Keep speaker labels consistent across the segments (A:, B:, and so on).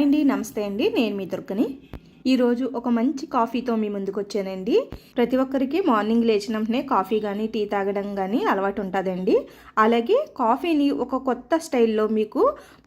A: Hi అండి నమస్తే అండి. నేను మీ దుర్గని. ఈరోజు ఒక మంచి కాఫీతో మీ ముందుకు వచ్చానండి. ప్రతి ఒక్కరికి మార్నింగ్ లేచిన వెంటనే కాఫీ కానీ టీ తాగడం కానీ అలవాటు ఉంటుందండి. అలాగే కాఫీని ఒక కొత్త స్టైల్లో మీకు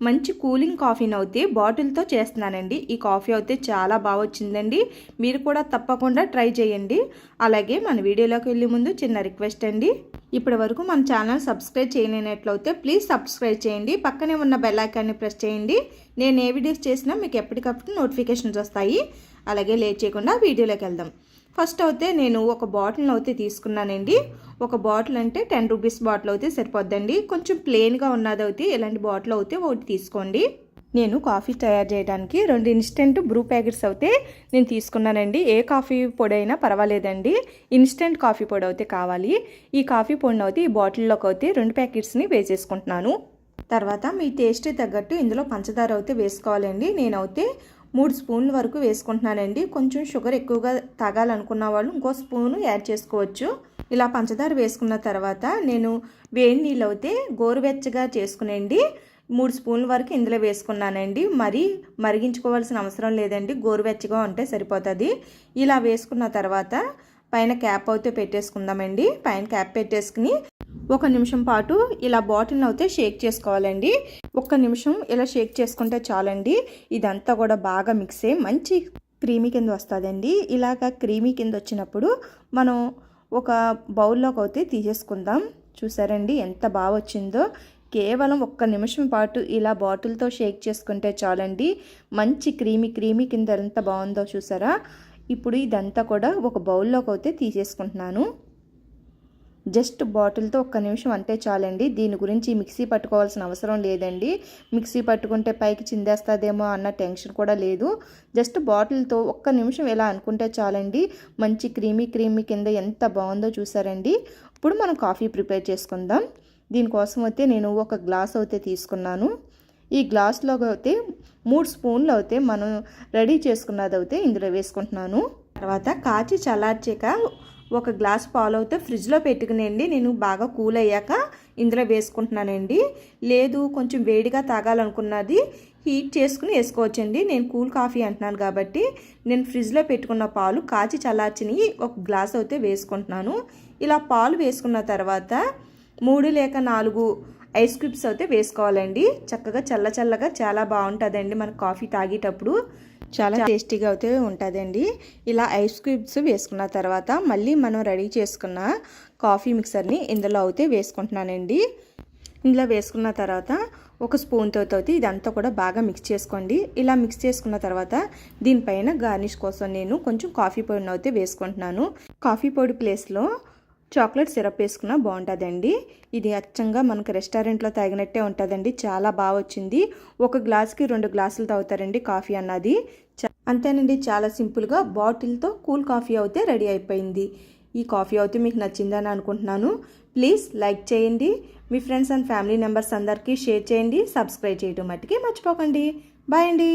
A: మంచి కూలింగ్ కాఫీని అయితే బాటిల్తో చేస్తున్నానండి. ఈ కాఫీ అయితే చాలా బాగా వచ్చిందండి. మీరు కూడా తప్పకుండా ట్రై చేయండి. అలాగే మన వీడియోలోకి వెళ్ళే ముందు చిన్న రిక్వెస్ట్ అండి. ఇప్పటి వరకు మన ఛానల్ సబ్స్క్రైబ్ చేయలేనట్లయితే ప్లీజ్ సబ్స్క్రైబ్ చేయండి. పక్కనే ఉన్న బెల్ ఐకాన్ని ప్రెస్ చేయండి. నేను ఏ వీడియోస్ చేసినా మీకు ఎప్పటికప్పుడు నోటిఫికేషన్స్ వస్తాయి. అలాగే లేట్ చేయకుండా వీడియోలోకి వెళ్దాం. ఫస్ట్ అయితే నేను ఒక బాటిల్ అయితే తీసుకున్నానండి. ఒక బాటిల్ అంటే టెన్ రూపీస్ బాటిల్ అయితే సరిపోద్దండి. కొంచెం ప్లెయిన్గా ఉన్నది అయితే ఇలాంటి బాటిల్ అయితే ఒకటి తీసుకోండి. నేను కాఫీ తయారు చేయడానికి రెండు ఇన్స్టెంట్ బ్రూ ప్యాకెట్స్ అయితే నేను తీసుకున్నానండి. ఏ కాఫీ పొడి అయినా పర్వాలేదండి. ఇన్స్టెంట్ కాఫీ పొడి అయితే కావాలి. ఈ కాఫీ పొడిని అయితే ఈ బాటిల్లోకి అయితే రెండు ప్యాకెట్స్ని వేసేసుకుంటున్నాను. తర్వాత మీ టేస్ట్ తగ్గట్టు ఇందులో పంచదార అయితే వేసుకోవాలండి. నేనైతే మూడు స్పూన్ల వరకు వేసుకుంటున్నానండి. కొంచెం షుగర్ ఎక్కువగా తాగాలనుకున్న వాళ్ళు ఇంకో స్పూను యాడ్ చేసుకోవచ్చు. ఇలా పంచదార వేసుకున్న తర్వాత నేను వేడి నీళ్ళు అయితే గోరువెచ్చగా చేసుకునేండి. మూడు స్పూన్ల వరకు ఇందులో వేసుకున్నానండి. మరి మరిగించుకోవాల్సిన అవసరం లేదండి. గోరువెచ్చగా ఉంటే సరిపోతుంది. ఇలా వేసుకున్న తర్వాత పైన క్యాప్ అయితే పెట్టేసుకుందామండి. పైన క్యాప్ పెట్టేసుకుని ఒక నిమిషం పాటు ఇలా బాటిల్ని అయితే షేక్ చేసుకోవాలండి. ఒక్క నిమిషం ఇలా షేక్ చేసుకుంటే చాలండి. ఇదంతా కూడా బాగా మిక్స్ అయ్యి మంచి క్రీమీ కింద వస్తుందండి. ఇలాగ క్రీమీ కింద వచ్చినప్పుడు మనం ఒక బౌల్లోకి అయితే తీసేసుకుందాం. చూసారండి ఎంత బాగా వచ్చిందో. కేవలం ఒక్క నిమిషం పాటు ఇలా బాటిల్తో షేక్ చేసుకుంటే చాలండి. మంచి క్రీమీ క్రీమీ కింద ఎంత బాగుందో చూసారా? ఇప్పుడు ఇదంతా కూడా ఒక బౌల్లోకి అయితే తీసేసుకుంటున్నాను. జస్ట్ బాటిల్తో ఒక్క నిమిషం అంటే చాలండి. దీని గురించి మిక్సీ పట్టుకోవాల్సిన అవసరం లేదండి. మిక్సీ పట్టుకుంటే పైకి చిందేస్తుందేమో అన్న టెన్షన్ కూడా లేదు. జస్ట్ బాటిల్తో ఒక్క నిమిషం ఎలా అనుకుంటే చాలండి. మంచి క్రీమీ క్రీమీ కింద ఎంత బాగుందో చూసారండి. ఇప్పుడు మనం కాఫీ ప్రిపేర్ చేసుకుందాం. దీనికోసం అయితే నేను ఒక గ్లాస్ అయితే తీసుకున్నాను. ఈ గ్లాస్లో అయితే మూడు స్పూన్లు అయితే మనం రెడీ చేసుకున్నది అయితే ఇందులో వేసుకుంటున్నాను. తర్వాత కాచి చల్లార్చాక ఒక గ్లాస్ పాలు అయితే ఫ్రిడ్జ్లో పెట్టుకునేయండి నేను బాగా కూల్ అయ్యాక ఇందులో వేసుకుంటున్నానండి. లేదు కొంచెం వేడిగా తాగాలనుకున్నది హీట్ చేసుకుని వేసుకోవచ్చండి. నేను కూల్ కాఫీ అంటున్నాను కాబట్టి నేను ఫ్రిడ్జ్లో పెట్టుకున్న పాలు కాచి చల్లార్చిని ఒక గ్లాస్ అయితే వేసుకుంటున్నాను. ఇలా పాలు వేసుకున్న తర్వాత మూడు లేక నాలుగు ఐస్ క్యూబ్స్ అయితే వేసుకోవాలండి. చక్కగా చల్ల చల్లగా చాలా బాగుంటుందండి మన కాఫీ తాగేటప్పుడు. చాలా టేస్టీగా అయితే ఉంటుందండి. ఇలా ఐస్ క్యూబ్స్ వేసుకున్న తర్వాత మళ్ళీ మనం రెడీ చేసుకున్న కాఫీ మిక్సర్ని ఇందులో అయితే వేసుకుంటున్నానండి. ఇందులో వేసుకున్న తర్వాత ఒక స్పూన్తో అయితే ఇదంతా కూడా బాగా మిక్స్ చేసుకోండి. ఇలా మిక్స్ చేసుకున్న తర్వాత దీనిపైన గార్నిష్ కోసం నేను కొంచెం కాఫీ పొడిని అయితే వేసుకుంటున్నాను. కాఫీ పొడి ప్లేస్లో చాక్లెట్ సిరప్ వేసుకున్నా బాగుంటుందండి. ఇది అచ్చంగా మనకు రెస్టారెంట్లో తాగినట్టే ఉంటుందండి. చాలా బాగా వచ్చింది. ఒక గ్లాస్కి రెండు గ్లాసులు తాగుతారండి కాఫీ అన్నది. అంతేనండి. చాలా సింపుల్గా బాటిల్తో కూల్ కాఫీ అయితే రెడీ అయిపోయింది. ఈ కాఫీ అయితే మీకు నచ్చిందని అనుకుంటున్నాను. ప్లీజ్ లైక్ చేయండి. మీ ఫ్రెండ్స్ అండ్ ఫ్యామిలీ మెంబర్స్ అందరికీ షేర్ చేయండి. సబ్స్క్రైబ్ చేయడం మట్టుకి మర్చిపోకండి. బాయ్ అండి.